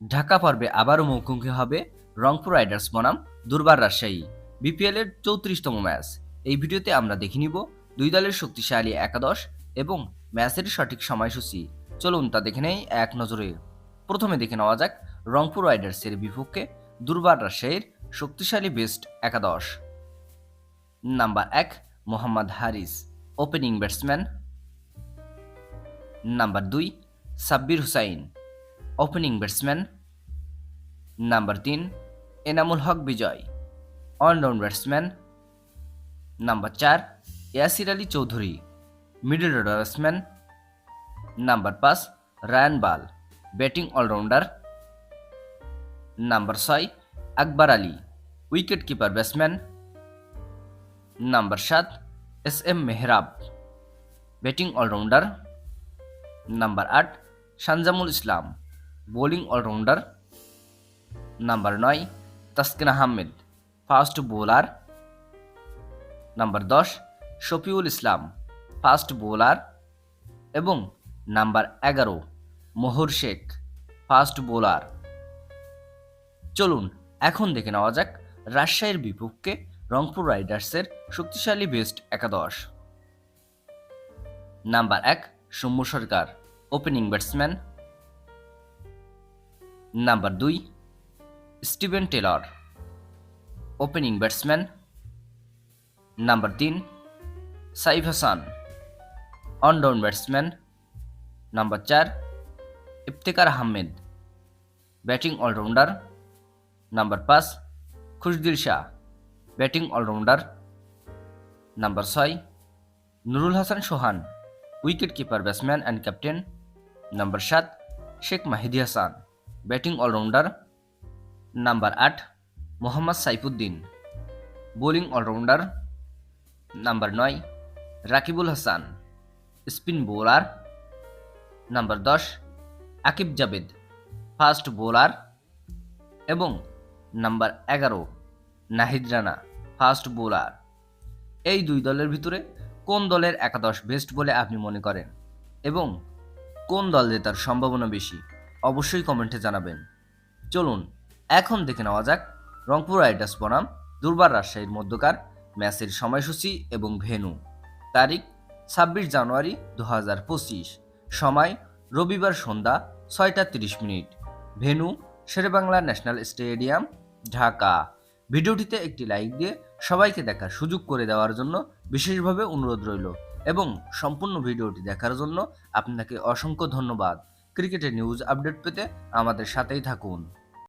ঢাকা পর্বে আবারও মুখোমুখি হবে রংপুর রাইডার্স, বনাম দুর্বার রাজশাহী। বিপিএল এর চৌত্রিশতম ম্যাচ। এই ভিডিওতে আমরা দেখে নিব দুই দলের শক্তিশালী একাদশ এবং ম্যাচের সঠিক সময়সূচি। চলুন তা দেখে নেই এক নজরে। প্রথমে দেখে নেওয়া যাক রংপুর রাইডার্সের বিপক্ষে দুর্বার রাজশাহীর শক্তিশালী বেস্ট একাদশ। নাম্বার এক, Mohammad Haris, opening batsman. Number দুই, Sabbir Hussain. Opening batsman number তিন Enamul Haque Bijoy allround batsman number চার Yasir Ali Chowdhury middle order batsman number পাঁচ Ryan Burl batting allrounder number ছয় Akbar Ali wicket keeper batsman number সাত S M Mehrab batting allrounder number আট Sanzamul Islam bowling allrounder number নয় Taskin Ahmed fast bowler number দশ Shafiul Islam fast bowler এবং number এগারো মোহর Sheikh fast bowler চলুন, এখন দেখে নেওয়া যাক রাজশাহীর বিপক্ষে রংপুর রাইডার্সের শক্তিশালী বেস্ট একাদশ। নাম্বার এক Soumya Sarkar opening batsman number দুই Steven Taylor opening batsman number তিন Saif Hassan one down batsman number চার Iftikhar Ahmed batting allrounder number পাঁচ Khushdil Shah batting allrounder number ছয় Nurul Hasan Sohan wicket keeper batsman and captain number সাত Sheikh Mahedi Hasan batting allrounder number আট Mohammad Saifuddin. Bowling allrounder number নয় Rakibul Hasan. Spin bowler number দশ Akib Javed fast bowler এবং number এগারো Nahid Rana, fast bowler. এই দুই দলের ভিতরে কোন দলের একাদশ বেস্ট বলে আপনি মনে করেন? এবং কোন দল জেতার সম্ভাবনা বেশি? অবশ্যই কমেন্টে জানাবেন। চলুন, এখন দেখে নেওয়া যাক রংপুর রাইডার্স বনাম, দুর্বার রাজশাহীর মধ্যকার, ম্যাচের সময়সূচি এবং ভেন্যু। তারিখ, ছাব্বিশ জানুয়ারি দু হাজার পঁচিশ। সময়, রবিবার সন্ধ্যা ছয়টা তিরিশ minute. Venue, Sher e Bangla national stadium, Dhaka. ভিডিওটিতে একটি লাইক দিয়ে সবাইকে দেখার সুযোগ করে দেওয়ার জন্য বিশেষভাবে অনুরোধ রইল এবং সম্পূর্ণ ভিডিওটি দেখার জন্য আপনাকে অসংখ্য ধন্যবাদ। ক্রিকেটের নিউজ আপডেট পেতে আমাদের সাথেই থাকুন।